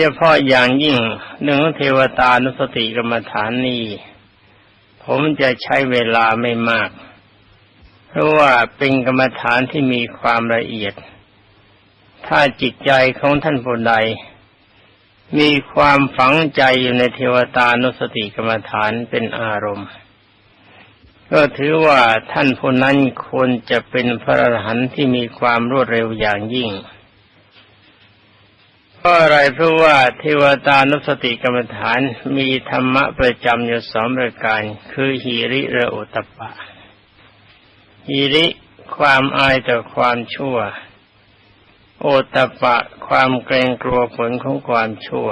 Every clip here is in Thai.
เฉพาะอย่างยิ่งเรื่งของเทวตานุสติกรรมฐานนี้ผมจะใช้เวลาไม่มาก เพราะว่าเป็นกรรมฐานที่มีความละเอียด ถ้าจิตใจของท่านผู้ใด มีความฝังใจอยู่ในเทวตานุสติกรรมฐานเป็นอารมณ์ ก็ถือว่าท่านผู้นั้นควรจะเป็นพระอรหันต์ที่มีความรวดเร็วอย่างยิ่ง เพราะอะไรเพราะว่าเทวตานุสติกรรมฐานมีธรรมะประจำอยู่สองประการ คือหิริและโอตปะหิริความอายต่อความชั่ว โอตปปะความเกรงกลัวผลของความชั่ว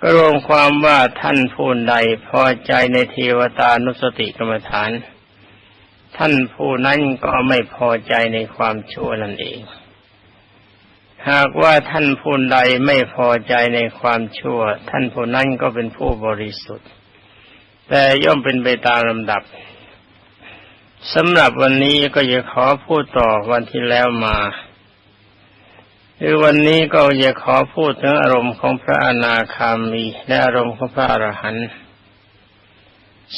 ก็รวมความว่าท่านผู้ใดพอใจในเทวตานุสติกรรมฐาน ท่านผู้นั้นก็ไม่พอใจในความชั่วนั่นเอง หากว่าท่านผู้ใดไม่พอใจในความชั่ว ท่านผู้นั้นก็เป็นผู้บริสุทธิ์ แต่ย่อมเป็นไปตามลำดับสำหรับวันนี้ก็จะขอพูดต่อวันที่แล้วมาคือวันนี้ก็จะขอพูดถึงอารมณ์ของพระอนาคามี และอารมณ์ของพระอรหันต์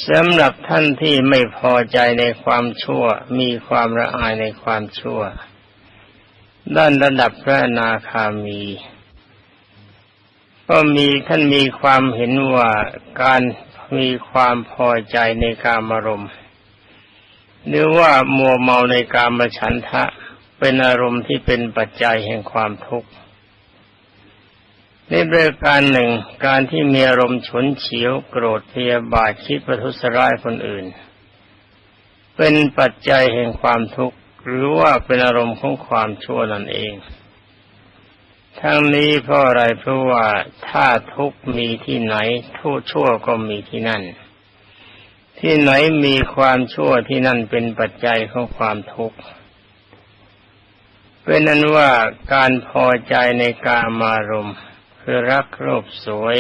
สำหรับท่านที่ไม่พอใจในความชั่ว มีความระอายในความชั่ว ด้านระดับพระนาคามี ก็มีท่านมีความเห็นว่าการมีความพอใจในการอารมณ์หรือว่ามัวเมาในการมฉันทะเป็นอารมณ์ที่เป็นปัจจัยแห่งความทุกข์ในเรื่องการหนึ่งการที่มีอารมณ์ฉุนเฉียวโกรธพยาบาทคิดประทุษร้ายคนอื่น เป็นปัจจัยแห่งความทุกข์ หรือว่าเป็นอารมณ์ของความชั่วนั่นเอง ทั้งนี้เพราะอะไรเพราะว่าถ้าทุกมีที่ไหนทุกชั่วก็มีที่นั่น ที่ไหนมีความชั่วที่นั่นเป็นปัจจัยของความทุกข์เป็นนั้นว่าการพอใจในกามารมณ์คือรักรูปสวย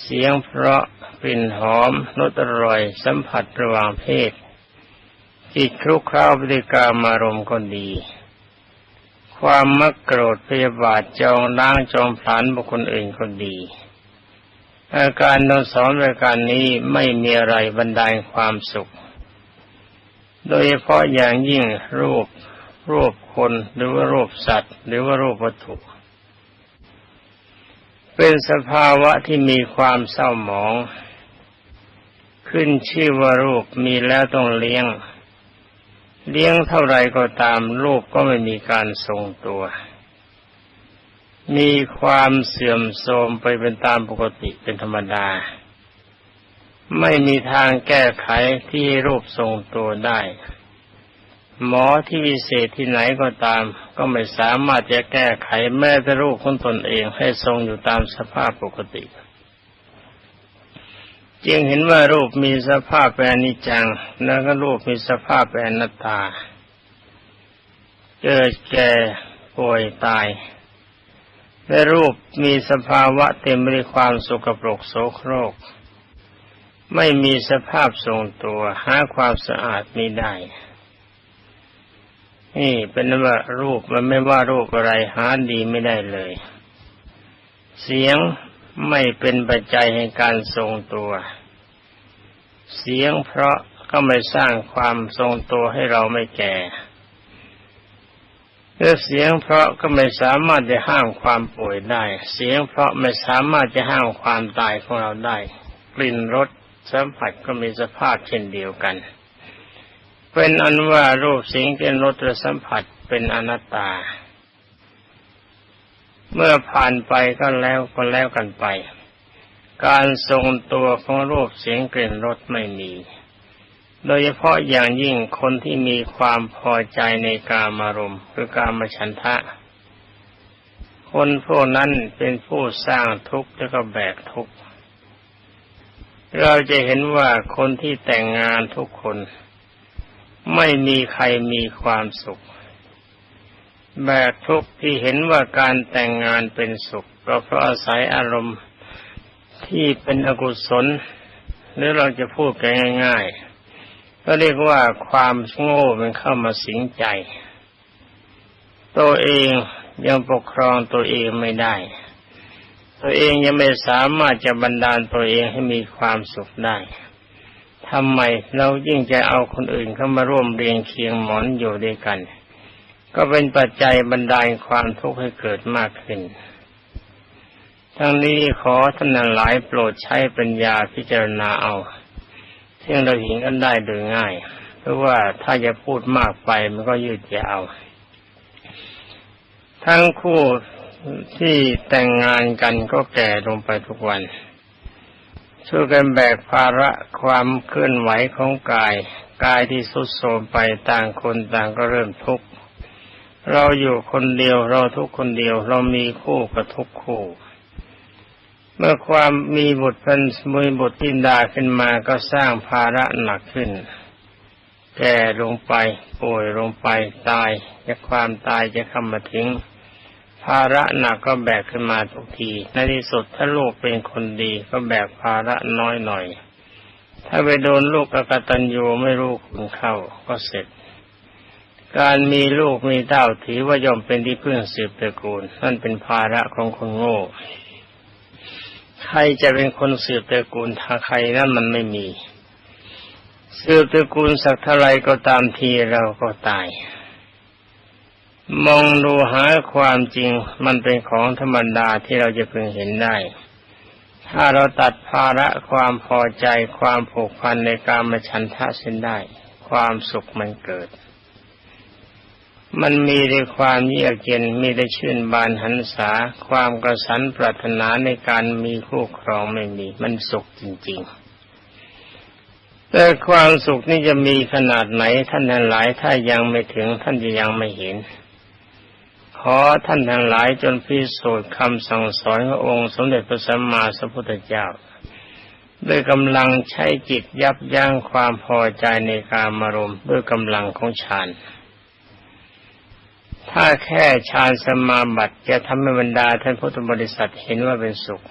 เสียงเพราะกลิ่นหอมรสอร่อยสัมผัสระหว่างเพศ จิตคลุกคล้าวปฏิกามารมณ์ก็ดี ความมักโกรธพยาบาทจองล้างจองผลานบุคคลอื่นก็ดี อาการนอนสอนรายการนี้ไม่มีอะไรบรรดาความสุข โดยเฉพาะอย่างยิ่งรูป รูปคนหรือว่ารูปสัตว์ หรือว่ารูปวัตถุ เป็นสภาวะที่มีความเศร้าหมอง ขึ้นชื่อว่ารูปมีแล้วต้องเลี้ยง เลี้ยงเท่าไรก็ตามรูปก็ไม่มีการทรงตัว มีความเสื่อมโทรมไปเป็นตามปกติเป็นธรรมดา ไม่มีทางแก้ไขที่รูปทรงตัวได้ หมอที่วิเศษที่ไหนก็ตาม ก็ไม่สามารถจะแก้ไขแม้แต่รูปของตนเองให้ทรงอยู่ตามสภาพปกติ จึงเห็นว่ารูปมีสภาพเป็นอนิจจัง แล้วก็รูปมีสภาพเป็นอนัตตา เกิดแก่ป่วยตาย และรูปมีสภาวะเต็มไปด้วยความสุกปรกโสโครก ไม่มีสภาพทรงตัวหาความสะอาดไม่ได้ นี่เป็นว่ารูปมันไม่ว่ารูปอะไรหาดีไม่ได้เลย เสียง ไม่เป็นปัจจัยให้การทรงตัว เสียงเพราะก็ไม่สร้างความทรงตัวให้เราไม่แก่เมื่อเสียงเพราะก็ไม่สามารถจะห้ามความป่วยได้ เสียงเพราะไม่สามารถจะห้ามความตายของเราได้ กลิ่นรสสัมผัสก็มีสภาพเช่นเดียวกัน เป็นอันว่ารูปเสิ่งเป็นรสและสัมผัสเป็นอนัตตา เมื่อผ่านไปก็แล้วก็แล้วกันไป การทรงตัวของรูปเสียงกลิ่นรสไม่มี โดยเฉพาะอย่างยิ่งคนที่มีความพอใจในกามารมณ์คือกามฉันทะ คนพวกนั้นเป็นผู้สร้างทุกข์แล้วก็แบกทุกข์ เราจะเห็นว่าคนที่แต่งงานทุกคน ไม่มีใครมีความสุข แบบทุกที่เห็นว่าการแต่งงานเป็นสุข ก็เพราะอาศัยอารมณ์ที่เป็นอกุศล หรือเราจะพูดกันง่าย ๆ ก็เรียกว่าความโง่มันเข้ามาสิงใจ ตัวเองยังปกครองตัวเองไม่ได้ ตัวเองยังไม่สามารถจะบันดาลตัวเองให้มีความสุขได้ทำไมเรายิ่งจะเอาคนอื่นเข้ามาร่วมเรียงเคียงหมอนอยู่ด้วยกัน ก็เป็นปัจจัยบันดาลความทุกข์ให้เกิดมากขึ้น ทั้งนี้ขอท่านหลายโปรดใช้ปัญญาพิจารณาเอาซึ่งเราเห็นกันได้โดยง่าย เพราะว่าถ้าจะพูดมากไปมันก็ยืดยาว ทั้งคู่ที่แต่งงานกันก็แก่ลงไปทุกวัน ช่วยกันแบกภาระความเคลื่อนไหวของกาย กายที่สุดโทรมไปต่างคนต่างก็เริ่มทุกข์ เราอยู่คนเดียวเราทุกคนเดียว เรามีคู่กับทุกคู่ เมื่อความมีบุตรเป็นมือบุตรทินดาขึ้นมาก็สร้างภาระหนักขึ้น แก่ลงไปป่วยลงไปตายจะความตายจะเข้ามาถึง ภาระหนักก็แบกขึ้นมาทุกที ในที่สุดถ้าลูกเป็นคนดีก็แบกภาระน้อยหน่อย ถ้าไปโดนลูกอกตัญญูไม่รู้คุณเข้าก็เสร็จ การมีลูกมีเต้าถือว่าย่อมเป็นที่พึ่งสืบตระกูลนั่นเป็นภาระของคนโง่ ใครจะเป็นคนสืบตระกูลถ้าใครนั่นมันไม่มี สืบตระกูลสักเท่าไรก็ตามทีเราก็ตาย มองดูหาความจริงมันเป็นของธรรมดาที่เราจะพึงเห็นได้ ถ้าเราตัดภาระความพอใจความผูกพันในการมาชันทะเส้นได้ ความสุขมันเกิด มันมีในความเยือกเย็นมีได้ชื่นบานหันษา ความกระสันปรารถนาในการมีคู่ครองไม่มี มันสุขจริง ๆ แต่ความสุขนี่จะมีขนาดไหนท่านทั้งหลายถ้ายังไม่ถึงท่านจะยังไม่เห็น ขอท่านทั้งหลายจนพิสูจน์คำสั่งสอนขององค์สมเด็จพระสัมมาสัมพุทธเจ้าด้วยกำลังใช้จิตยับยั้งความพอใจในการมารมด้วยกำลังของฌาน ถ้าแค่ฌานสมาบัติจะทำให้บรรดาท่านพุทธบริษัทเห็นว่าเป็นสุข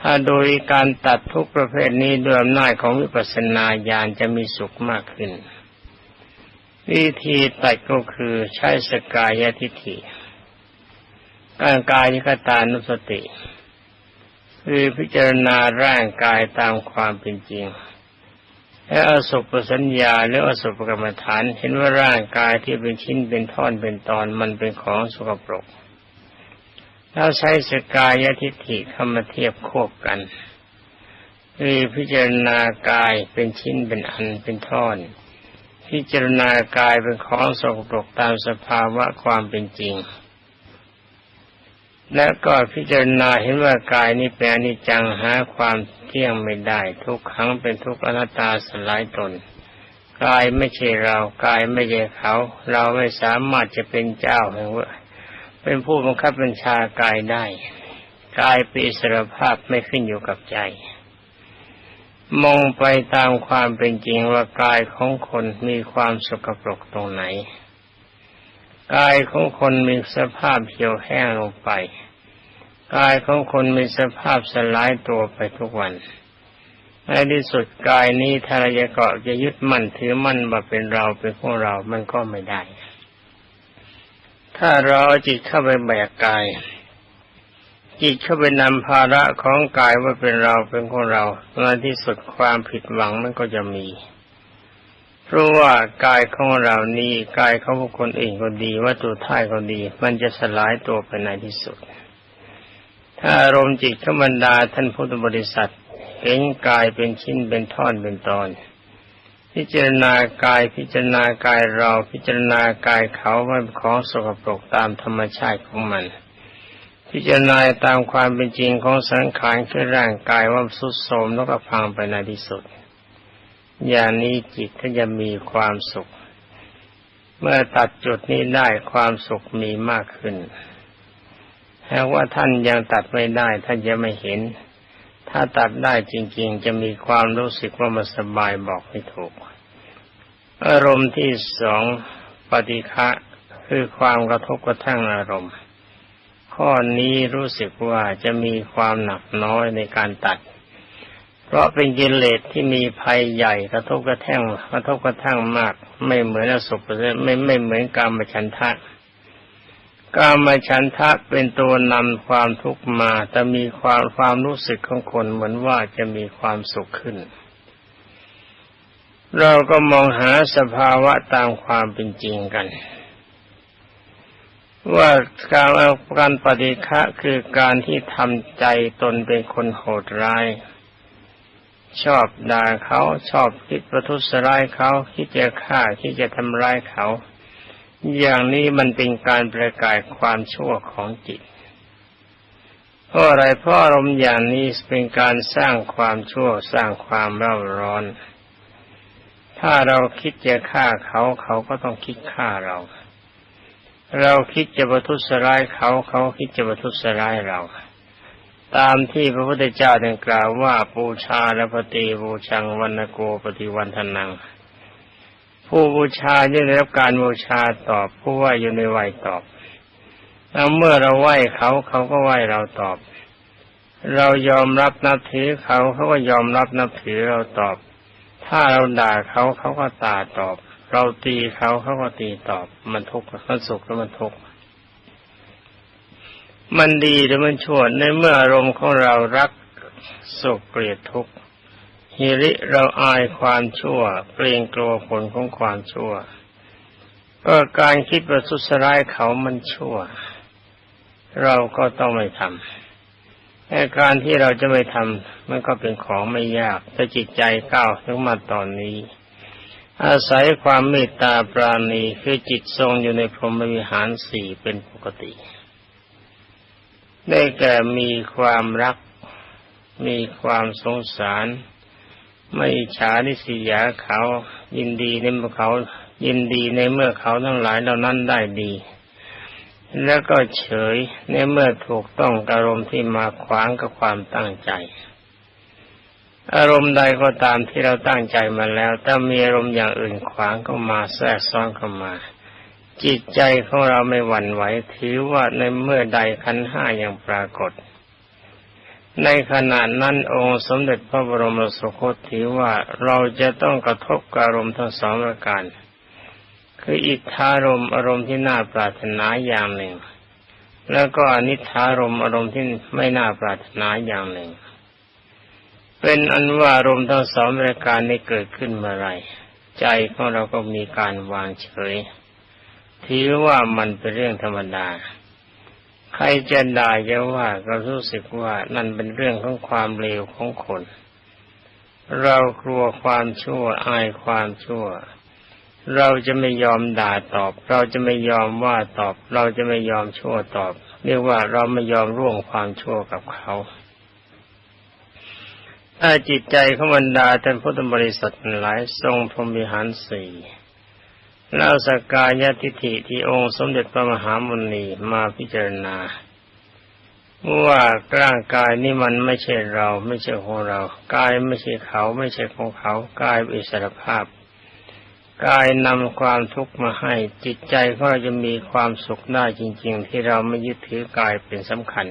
ถ้าโดยการตัดทุกประเภทนี้ด้วยอำนาจของวิปัสสนาญาณจะมีสุขมากขึ้น วิธีตัดก็คือใช้สกายทิฏฐิร่างกายยิคตานุสติ คือพิจารณาร่างกายตามความเป็นจริง และอสุปสัญญาหรืออสุปกรรมฐาน เห็นว่าร่างกายที่เป็นชิ้นเป็นท่อนเป็นตอนมันเป็นของสกปรกแล้วใช้สกายทิฏฐิเข้ามาเทียบควบกันคือพิจารณากายเป็นชิ้นเป็นอันเป็นท่อน พิจารณากายเป็นของสกปรกตามสภาวะความเป็นจริง และก็พิจารณาเห็นว่ากายนี้เป็นอนิจจังหาความ เที่ยงไม่ได้ ทุกครั้งเป็นทุกอนัตตาสลายตนกายไม่ใช่เรากายไม่ใช่เขา เราไม่สามารถจะเป็นเจ้าแห่งว่าเป็นผู้บังคับบัญชากายได้กายเป็นอิสรภาพไม่ขึ้นอยู่กับใจ มองไปตามความเป็นจริงว่ากายของคนมีความสกปรกตรงไหนกายของคนมีสภาพเหี่ยวแห้งลงไป กายของคนมีสภาพสลายตัวไปทุกวันในที่สุดกายนี้ถ้าเราจะเกาะจะยึดมั่นถือมั่นว่าเป็นเราเป็นพวกเรา มันก็ไม่ได้ ถ้าเราจิตเข้าไปแบกกาย จิตเข้าไปนำภาระของกายว่าเป็นเราเป็นของเราในที่สุดความผิดหวังมันก็จะมี เพราะว่ากายของเรานี้กายของคคลเองก็ดีวัตถุท่ายก็ดี มันจะสลายตัวไปในที่สุด ถ้าอารมณ์จิตขบรรดาท่านพุทธบริษัทเห็นกายเป็นชิ้นเป็นท่อนเป็นตอน พิจารณากายพิจารณากายเราพิจารณากายเขาว่าเป็นของสกปรกตามธรรมชาติของมัน พิจารณาตามความเป็นจริงของสังขารคือร่างกายว่าสุดโทมแล้วก็พังไปในที่สุด อย่างนี้จิตก็จะมีความสุข เมื่อตัดจุดนี้ได้ความสุขมีมากขึ้น แต่ว่าท่านยังตัดไม่ได้ ท่านจะไม่เห็น ถ้าตัดได้จริง ๆ จะมีความรู้สึกว่ามันสบายบอกไม่ถูก อารมณ์ที่สองปฏิฆะคือความกระทบกระทั่งอารมณ์ ข้อนี้รู้สึกว่าจะมีความหนักน้อยในการตัด เพราะเป็นกิเลสที่มีภัยใหญ่กระทบกระแทงกระทบกระทั่งมาก ไม่เหมือนอสุภะไม่ไม่เหมือนกรรมฉันทะ กามาฉันทะเป็นตัวนำความทุกข์มา แต่มีความความรู้สึกของคนเหมือนว่าจะมีความสุขขึ้น เราก็มองหาสภาวะตามความเป็นจริงกัน ว่าการการปฏิฆะคือการที่ทำใจตนเป็นคนโหดร้าย ชอบด่าเขาชอบคิดประทุษร้ายเขาคิดจะฆ่าคิดจะทำร้ายเขา อย่างนี้มันเป็นการประกาศความชั่วของจิต เพราะอะไรเพราะอารมณ์อย่างนี้เป็นการสร้างความชั่วสร้างความเร่าร้อน ถ้าเราคิดจะฆ่าเขาเขาก็ต้องคิดฆ่าเรา เราคิดจะประทุษร้ายเขาเขาคิดจะประทุษร้ายเรา ตามที่พระพุทธเจ้าได้กล่าวว่าปูชาและปฏิบูชังวันโกปฏิวันทนัง ผู้บูชาย่อมได้รับการบูชาตอบ ผู้ไหวอยู่ในไหวตอบแล้วเมื่อเราไหวเขาเขาก็ไหวเราตอบ เรายอมรับนับถือเขาเขาก็ยอมรับนับถือเราตอบ ถ้าเราด่าเขาเขาก็ตาตอบ เราตีเขาเขาก็ตีตอบ มันทุกข์มันสุขแล้วมันทุกข์มันดีหรือมันชั่วในเมื่ออารมณ์ของเรารักสุขเกลียดทุกข์ ฮิริเราอายความชั่ว เกรงกลัวผลของความชั่วก็การคิดประทุษร้ายเขามันชั่ว เราก็ต้องไม่ทำแต่การที่เราจะไม่ทำมันก็เป็นของไม่ยากแต่จิตใจก้าวถึงมาตอนนี้ อาศัยความเมตตาปราณีคือจิตทรงอยู่ในพรหมวิหารสี่เป็นปกติ ได้แก่มีความรัก มีความสงสาร ไม่ฉานิสียาเขา ยินดีในเมื่อเขา ยินดีในเมื่อเขาทั้งหลายเหล่านั้นได้ดี แล้วก็เฉยในเมื่อถูกต้องอารมณ์ที่มาขวางกับความตั้งใจ อารมณ์ใดก็ตามที่เราตั้งใจมาแล้ว ถ้ามีอารมณ์อย่างอื่นขวางก็มาแทรกซ้อนเข้ามา จิตใจของเราไม่หวั่นไหวถือว่าในเมื่อใดขันห้ายังปรากฏ ในขณะนั้นองค์สมเด็จพระบรมสุคตถือว่าเราจะต้องกระทบอารมณ์ทั้งสองประการ คืออิทธารมอารมณ์ที่น่าปรารถนาอย่างหนึ่ง แล้วก็อนิธารมอารมณ์ที่ไม่น่าปรารถนาอย่างหนึ่ง เป็นอันว่าอารมณ์ทั้งสองประการนี้เกิดขึ้นเมื่อไรใจของเราก็มีการวางเฉยถือว่ามันเป็นเรื่องธรรมดา ใครจะด่าจะว่าก็รู้สึกว่านั่นเป็นเรื่องของความเลวของคน เรากลัวความชั่วอายความชั่ว เราจะไม่ยอมด่าตอบ เราจะไม่ยอมว่าตอบ เราจะไม่ยอมชั่วตอบ เรียกว่าเราไม่ยอมร่วงความชั่วกับเขาถ้าจิตใจของบรรดาท่านพุทธบริษัทหลายทรงพรหมิหารสี่ แล้วสกายทิฏฐิที่องค์สมเด็จพระมหามุนีมาพิจารณาว่าร่างกายนี่มันไม่ใช่เรา ไม่ใช่ของเรากายไม่ใช่เขา ไม่ใช่ของเขากายเป็นอิสรภาพกายนำความทุกข์มาให้จิตใจของเราจะมีความสุขได้จริง ๆ ที่เราไม่ยึดถือกายเป็นสำคัญ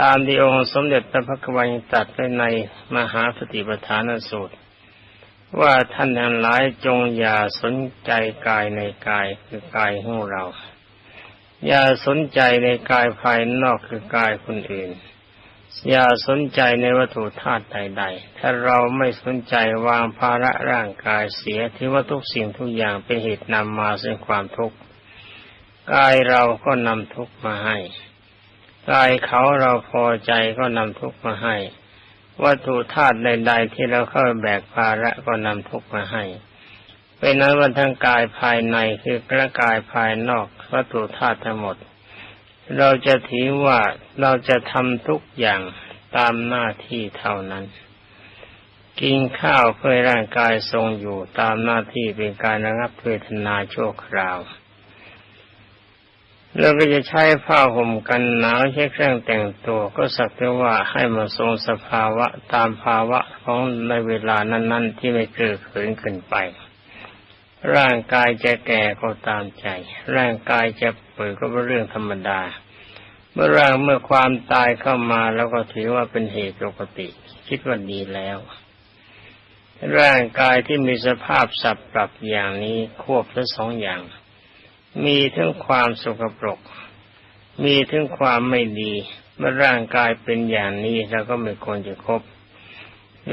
ตามที่องค์สมเด็จพระพักวันตัดไว้ในมหาสติปัฏฐานสูตร ว่าท่านทั้งหลายจงอย่าสนใจกายในกายคือกายของเรา อย่าสนใจในกายภายนอกคือกายคนอื่น อย่าสนใจในวัตถุธาตุใดๆ ถ้าเราไม่สนใจวางภาระร่างกายเสียที่ว่าทุกสิ่งทุกอย่างเป็นเหตุนำมาซึ่งความทุกข์กายเราก็นำทุกข์มาให้กายเขาเราพอใจก็นำทุกข์มาให้ วัตถุธาตุใดๆที่เราเข้าแบกภาระก็นำทุกมาให้เป็นนั้นวันทั้งกายภายในคือกระกายภายนอกวัตถุธาตุทั้งหมด เราจะถือว่าเราจะทำทุกอย่างตามหน้าที่เท่านั้น กินข้าวเพื่อร่างกายทรงอยู่ตามหน้าที่เป็นการระงับเวทนาชั่วคราว เราก็จะใช้ผ้าห่มกันหนาวใช้เครื่องแต่งตัวก็สักแต่ว่าให้มาทรงสภาวะตามภาวะของในเวลานั้น ๆ ที่ไม่เกิดเขินขึ้นไป ร่างกายจะแก่ก็ตามใจ ร่างกายจะเปิดก็เป็นเรื่องธรรมดา เมื่อร่างเมื่อความตายเข้ามาแล้วก็ถือว่าเป็นเหตุปกติ คิดว่าดีแล้ว ร่างกายที่มีสภาพสับปรับอย่างนี้ควบทั้งสองอย่าง มีทั้งความสกปรก มีทั้งความไม่ดีเมื่อร่างกายเป็นอย่างนี้เราก็ไม่ควรจะคบ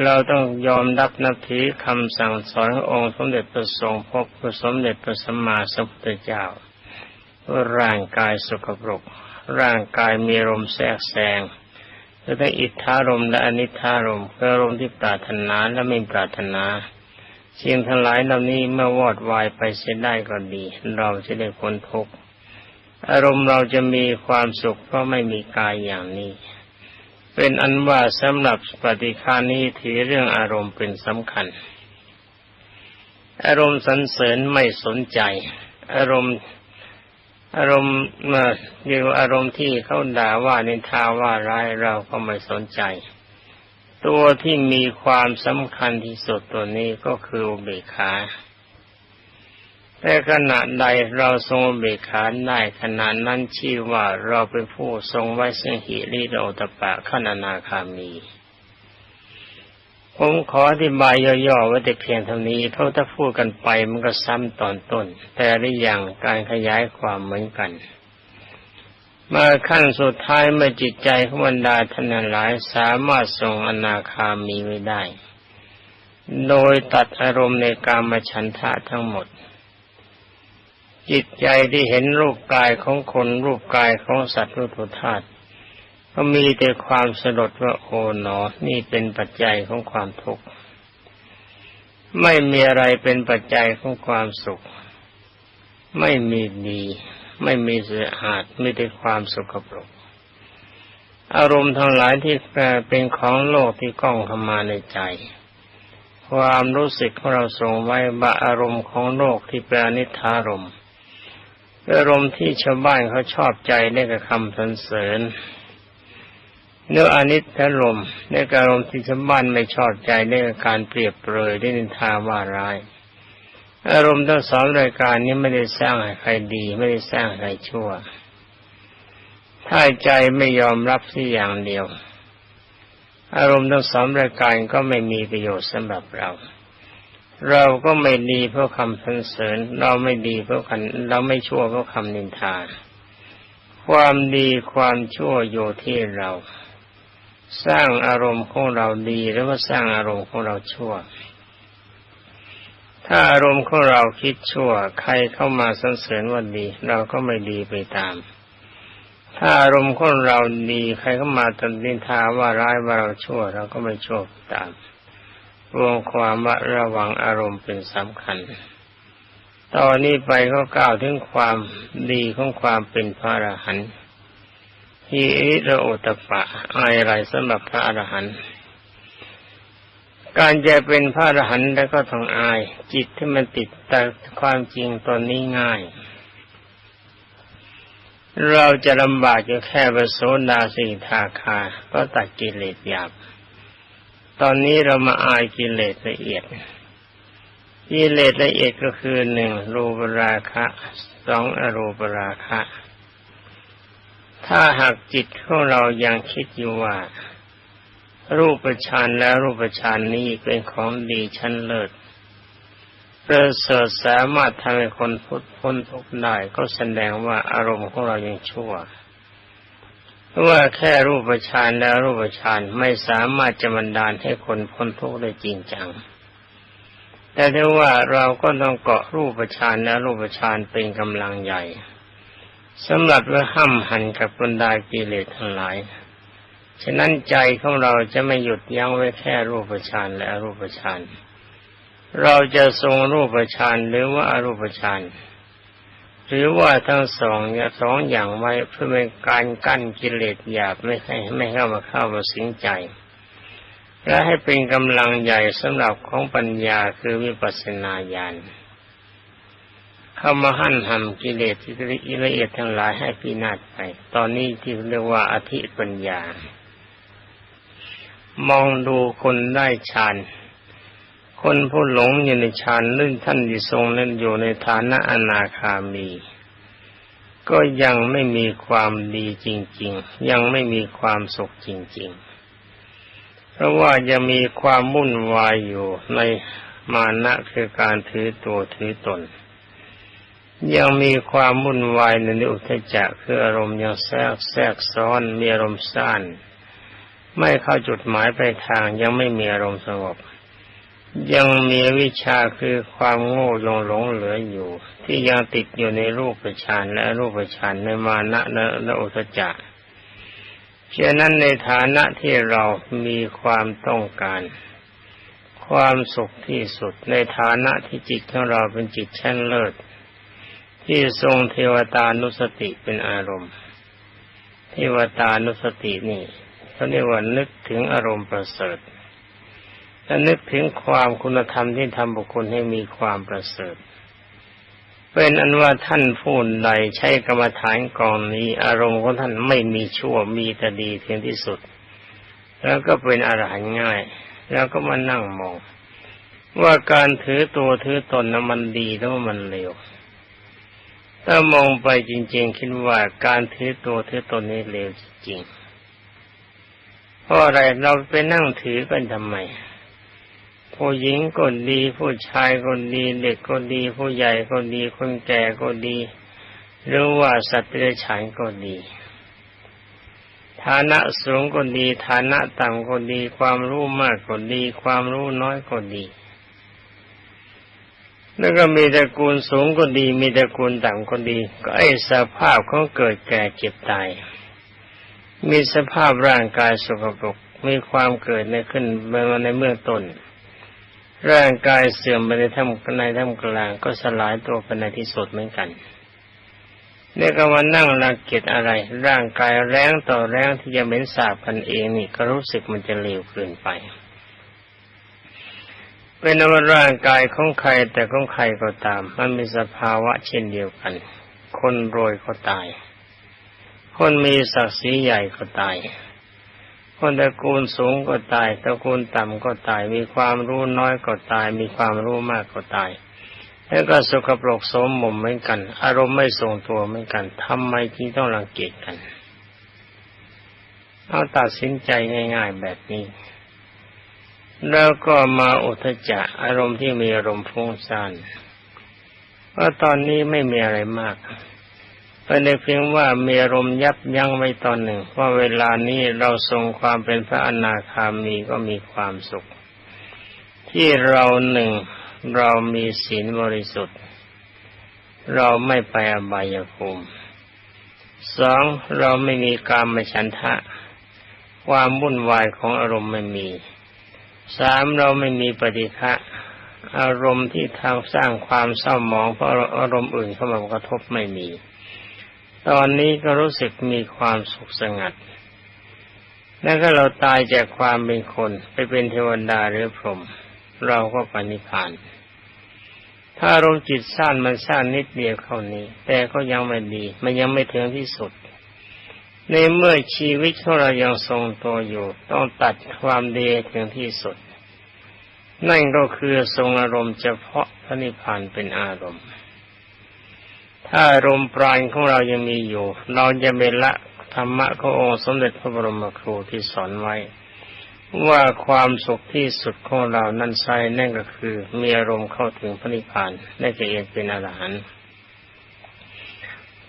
เราต้องยอมรับนับถือคำสั่งสอนขององค์สมเด็จพระทรงพบพระสมเด็จพระสัมมาสัมพุทธเจ้าว่าร่างกายสกปรก ร่างกายมีลมแทรกแซงและทั้อิทธารมและอนิธารมคืออารมณ์ที่ปรารถนาและไม่ปรารถนา สิ่งทั้งหลายเหล่านี้เมื่อวอดวายไปเสียได้ก็ดี เราจะได้พ้นทุกข์อารมณ์เราจะมีความสุขเพราะไม่มีกายอย่างนี้ เป็นอันว่าสำหรับปฏิคานี้ถือเรื่องอารมณ์เป็นสำคัญ อารมณ์สันเสริญไม่สนใจ อารมณ์อารมณ์เมื่อเรียกว่าอารมณ์ที่เขาด่าว่านินทาว่าร้ายเราก็ไม่สนใจ ตัวที่มีความสำคัญที่สุดตัวนี้ก็คืออุเบกขา แต่ขณะใดเราทรงเบกขาได้ขณะนั้นชื่อว่าเราเป็นผู้ทรงไว้ซึ่งหิริโอตปะขณนาคามี ผมขออธิบายย่อๆไว้แต่เพียงเท่านี้เพราะถ้าพูดกันไปมันก็ซ้ำตอนต้น แต่ละอย่างการขยายความเหมือนกัน มาขั้นสุดท้ายเมื่อจิตใจของบรรดาท่านหลายสามารถทรงอนาคามีไว้ได้ โดยตัดอารมณ์ในการมฉันทะทั้งหมด จิตใจที่เห็นรูปกายของคนรูปกายของสัตว์รูปธาตุก็มีแต่ความสลดว่าโอ๋หนอ นี่เป็นปัจจัยของความทุกข์ ไม่มีอะไรเป็นปัจจัยของความสุข ไม่มีดี ไม่มีสะอาดไม่ได้ความสุขปรก อารมณ์ทั้งหลายที่แปรเป็นของโลกที่กล้องเข้ามาในใจ ความรู้สึกของเราทรงไว้บาอารมณ์ของโลกที่เป็นอนิธารมณ์อารมณ์ที่ชาวบ้านเขาชอบใจในกับคำสรรเสริญเนื้ออนิจจลมในอารมณ์ที่ชาวบ้านไม่ชอบใจในการเปรียบเปรยได้นินทาว่าร้าย อารมณ์ทั้งสองรายการนี้ไม่ได้สร้างให้ใครดี ไม่ได้สร้างให้ใครชั่ว ถ้าใจไม่ยอมรับสิอย่างเดียว อารมณ์ทั้งสองรายการก็ไม่มีประโยชน์สำหรับเรา เราก็ไม่ดีเพราะคำสรรเสริญ เราไม่ดีเพราะคันเราไม่ชั่วเพราะคำนินทา ความดีความชั่วอยู่ที่เรา สร้างอารมณ์ของเราดีหรือว่าสร้างอารมณ์ของเราชั่ว ถ้าอารมณ์ของเราคิดชั่ว ใครเข้ามาสรรเสริญว่าดี เราก็ไม่ดีไปตาม ถ้าอารมณ์ของเราดีใครเข้ามาตันนิทาว่าร้ายว่าเราชั่ว เราก็ไม่ชั่วตามรวมความว่าระวังอารมณ์เป็นสำคัญตอนนี้ไปก็กล่าวถึงความดีของความเป็นพระอรหันต์ที่อิระโอตปะอะไรสำหรับพระอรหันต์ การจะเป็นพระอรหันต์แล้วก็ต้องอาย จิตที่มันติดแต่ความจริงตอนนี้ง่าย เราจะลำบากอยู่แค่ประโสดาสีทาคา ก็ตัดกิเลสหยาบ ตอนนี้เรามาอายกิเลสละเอียด กิเลสละเอียดก็คือหนึ่งรูปราคะสองอรูปราคะ ถ้าหากจิตของเรายังคิดอยู่ว่า รูปฌานและรูปฌานนี้เป็นของดีชั้นเลิศประเสริฐสามารถทำให้คนพุทธพ้นทุกข์ได้ก็แสดงว่าอารมณ์ของเรายังชั่วว่าแค่รูปฌานแล้วรูปฌานไม่สามารถจะบันดาลให้คนพ้นทุกข์ได้จริงจัง แต่ถ้าว่าเราก็ต้องเกาะรูปฌานและรูปฌานเป็นกำลังใหญ่สำหรับว่าห้ามหันกับบรรดากิเลสทั้งหลาย ฉะนั้นใจของเราจะไม่หยุดยั้งไว้แค่รูปฌานและอรูปฌานเราจะทรงรูปฌานหรือว่าอรูปฌานหรือว่าทั้งสองเนี่ยสองอย่างไว้เพื่อเป็นการกั้นกิเลสหยาบไม่ให้ไม่เข้ามาเข้ามาสิงใจ และให้เป็นกำลังใหญ่สำหรับของปัญญาคือวิปัสสนาญาณเข้ามาหั่นทำกิเลสที่ละเอียดทั้งหลายให้พินาศไป ตอนนี้ที่เรียกว่าอธิปัญญา มองดูคนได้ฌานคนผู้หลงอยู่ในฌานลื่นท่านที่ทรงนั้นอยู่ในฐานะอนาคามี ก็ยังไม่มีความดีจริง ๆ ยังไม่มีความสุขจริง ๆ เพราะว่ายังมีความมุ่นวายอยู่ในมานะคือการถือตัวถือตน ยังมีความวุ่นวายในอุทจจะคืออารมณ์ยังแทรกแทรกซ้อนมีอารมณ์สั้น ไม่เข้าจุดหมายปลายทางยังไม่มีอารมณ์สงบ ยังมีวิชาคือความโง่ยงหลงเหลืออยู่ ที่ยังติดอยู่ในรูปฌานและรูปฌานในมานะและอุทจะเช่นนั้นในฐานะที่เรามีความต้องการ ความสุขที่สุดในฐานะที่จิตของเราเป็นจิตชั้นเลิศที่ทรงเทวตานุสติเป็นอารมณ์ เทวตานุสตินี่ เขาเรียกว่านึกถึงอารมณ์ประเสริฐและนึกถึงความคุณธรรมที่ทำบุคคลให้มีความประเสริฐ เป็นอันว่าท่านผู้ใดใช้กรรมฐานกองนี้ อารมณ์ของท่านไม่มีชั่วมีแต่ดีเพียงที่สุด แล้วก็เป็นอรหันต์ง่าย แล้วก็มานั่งมอง ว่าการถือตัวถือตนนั้นมันดีแล้วมันเลวถ้ามองไปจริง ๆ คิดว่าการถือตัวถือตนนี้เลวจริง เพราะอะไรเราไปนั่งถือกันทำไมผู้หญิงก็ดี ผู้ชายก็ดี เด็กก็ดี ผู้ใหญ่ก็ดี คนแก่ก็ดี หรือว่าสัตว์เลี้ยฉานก็ดี ฐานะสูงก็ดี ฐานะต่ำก็ดี ความรู้มากก็ดี ความรู้น้อยก็ดี แล้วก็มีตระกูลสูงก็ดี มีตระกูลต่ำก็ดี ก็ไอ้สภาพของเกิดแก่เจ็บตาย มีสภาพร่างกายสกปรกมีความเกิดในขึ้นมาในเมื่อต้น ร่างกายเสื่อมไปในท่ามในท่ามกลางก็สลายตัวไปในที่สุดเหมือนกันเนี่ยก็มานั่งรังเกียจอะไร ร่างกายแรงต่อแรงที่จะเป็นสาบกันเองนี่ก็รู้สึกมันจะเลวเกินไป เป็นอว่าร่างกายของใครแต่ของใครก็ตาม มันมีสภาวะเช่นเดียวกัน คนรวยก็ตาย คนมีศักดิ์ศรีใหญ่ก็ตาย คนตระกูลสูงก็ตาย ตระกูลต่ำก็ตาย มีความรู้น้อยก็ตาย มีความรู้มากก็ตาย แล้วก็สุขปรกสมมุมเหมือนกัน อารมณ์ไม่ทรงตัวเหมือนกันทำไมที่ต้องรังเกียจกัน เอาตัดสินใจง่าย ๆแบบนี้ แล้วก็มาอุทจะอารมณ์ที่มีอารมณ์ฟุ้งซ่านเพราะตอนนี้ไม่มีอะไรมาก เป็นเพียงว่ามีอารมณ์ยับยั้งไว้ตอนหนึ่งว่าเวลานี้เราทรงความเป็นพระอนาคามีก็มีความสุข ที่เราหนึ่งเรามีศีลบริสุทธิ์ เราไม่ไปอบายภูมิสองเราไม่มีการมฉันทะ ความวุ่นวายของอารมณ์ไม่มีสามเราไม่มีปฏิฆะอารมณ์ที่ทางสร้างความเศร้าหมองเพราะอารมณ์อื่นเข้ามากระทบไม่มี ตอนนี้ก็รู้สึกมีความสุขสงัด แล้วก็เราตายจากความเป็นคนไปเป็นเทวดาหรือพรหมเราก็ปณิพาน ถ้าอารมณ์จิตสั้นมันสั้นนิดเดียวเท่านี้ แต่ก็ยังไม่ดี มันยังไม่ถึงที่สุด ในเมื่อชีวิตของเรายังทรงตัวอยู่ ต้องตัดความดีถึงที่สุด นั่นก็คือทรงอารมณ์เฉพาะพระนิพพานเป็นอารมณ์ ถ้าอารมณ์ปราณของเรายังมีอยู่ เราจะเบละธรรมะขององค์สมเด็จพระบรมครูที่สอนไว้ ว่าความสุขที่สุดของเรานั้นใช่นั่นก็คือมีอารมณ์เข้าถึงพระนิพพานนั่นจะเองเป็นอรหันต์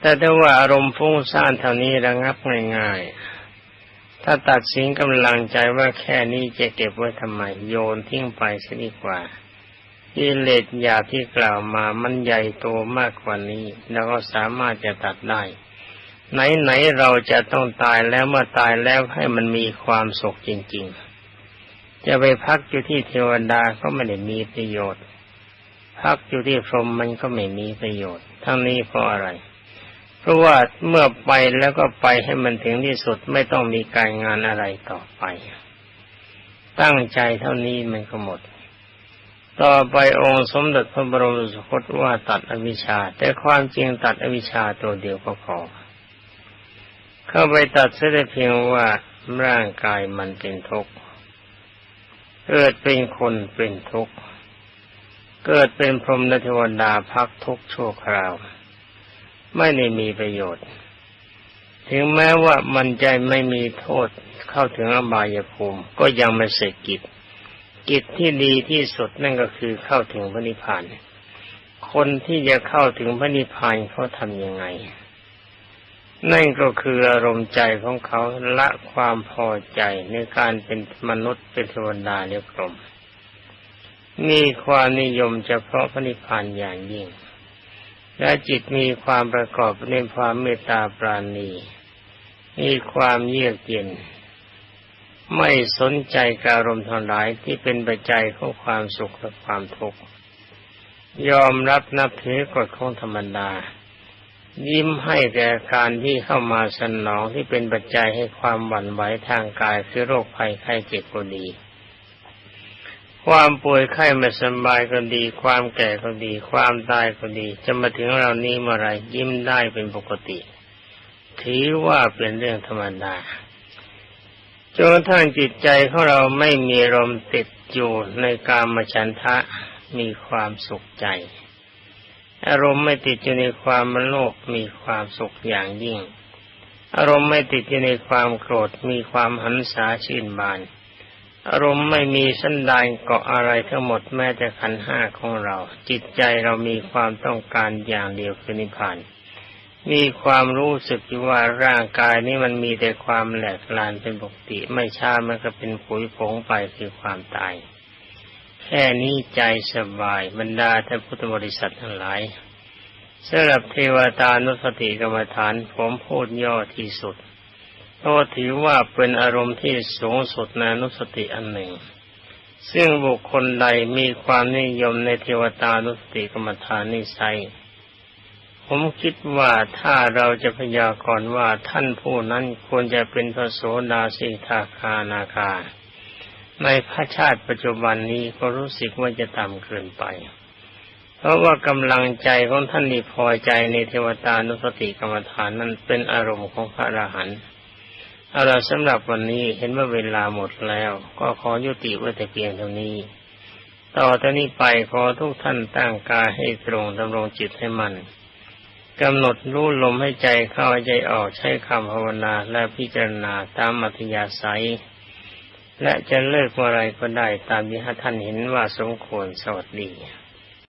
แต่ถ้าว่าอารมณ์ฟุ้งซ่านเท่านี้ระงับง่ายๆ ถ้าตัดสินกำลังใจว่าแค่นี้จะเก็บไว้ทำไมโยนทิ้งไปซะดีกว่า กิเลสหยาที่กล่าวมามันใหญ่โตมากกว่านี้ แล้วก็สามารถจะตัดได้ ไหนๆเราจะต้องตายแล้วเมื่อตายแล้วให้มันมีความสุขจริง ๆ จะไปพักอยู่ที่เทวดาก็ไม่ได้มีประโยชน์ พักอยู่ที่พรหมมันก็ไม่มีประโยชน์ ทั้งนี้เพราะอะไร เพราะว่าเมื่อไปแล้วก็ไปให้มันถึงที่สุดไม่ต้องมีการงานอะไรต่อไป ตั้งใจเท่านี้มันก็หมด ต่อไปองค์สมเด็จพระบรมสุคตว่าตัดอวิชชา แต่ความจริงตัดอวิชชาตัวเดียวก็พอเข้าไปตัดเสียเพียงว่าร่างกายมันเป็นทุกข์เกิดเป็นคนเป็นทุกข์เกิดเป็นพรหมนเทวดาพักทุกข์ชั่วคราว ไม่ได้มีประโยชน์ ถึงแม้ว่ามันใจไม่มีโทษเข้าถึงอบายภูมิก็ยังไม่เสร็จกิจ กิจที่ดีที่สุดนั่นก็คือเข้าถึงพระนิพพาน คนที่จะเข้าถึงพระนิพพานเขาทำยังไง นั่นก็คืออารมณ์ใจของเขาละความพอใจในการเป็นมนุษย์เป็นเทวดาเรียกรมมีความนิยมเฉพาะพระนิพพานอย่างยิ่ง และจิตมีความประกอบในความเมตตาปราณี มีความเยือกเย็น ไม่สนใจการอารมณ์ทั้งหลายที่เป็นปัจจัยของความสุขและความทุกข์ยอมรับนับถือกฎของธรรมดา ยิ้มให้แก่การที่เข้ามาสนองที่เป็นปัจจัยให้ความหวั่นไหวทางกายคือโรคภัยไข้เจ็บก็ดี ความป่วยไข้ไม่สบายก็ดี ความแก่ก็ดี ความตายก็ดี จะมาถึงเรานี้เมื่อไรยิ้มได้เป็นปกติ ถือว่าเป็นเรื่องธรรมดา จนกระทั่งจิตใจของเราไม่มีลมติดอยู่ในกามฉันทะมีความสุขใจ อารมณ์ไม่ติดอยู่ในความมโลภมีความสุขอย่างยิ่ง อารมณ์ไม่ติดอยู่ในความโกรธมีความหันษาชื่นบาน อารมณ์ไม่มีสันดานเกาะอะไรทั้งหมดแม้แต่ขันห้าของเรา จิตใจเรามีความต้องการอย่างเดียวคือนิพพาน มีความรู้สึกว่าร่างกายนี้มันมีแต่ความแหลกลานเป็นปกติ ไม่ช้ามันก็เป็นผุยผงไปคือความตาย แค่นี้ใจสบายบรรดาท่านพุทธบริษัททั้งหลายสำหรับเทวตานุสติกรรมฐานผมพูดย่อที่สุดเพราะถือว่าเป็นอารมณ์ที่สูงสุดในนุสติอันหนึ่ง ซึ่งบุคคลใดมีความนิยมในเทวตานุสติกรรมฐานนิสัย ผมคิดว่าถ้าเราจะพยากรณ์ว่าท่านผู้นั้นควรจะเป็นพระโสดาสีทาคานาคา ในพระชาติปัจจุบันนี้ก็รู้สึกว่าจะต่ำเกินไป เพราะว่ากำลังใจของท่านนี่พอใจในเทวตานุสติกรรมฐานนั้นเป็นอารมณ์ของพระอรหันต์เอาละสำหรับวันนี้เห็นว่าเวลาหมดแล้ว ก็ขอยุติไว้แต่เพียงเท่านี้ ต่อจากนี้ไปขอทุกท่านตั้งกายให้ตรงดำรงจิตให้มัน กำหนดรู้ลมให้ใจเข้าใจออกใช้คำภาวนาและพิจารณาตามมัธยาศัย และจะเลิกอะไรก็ได้ตามที่ท่านเห็นว่าสมควรสวัสดี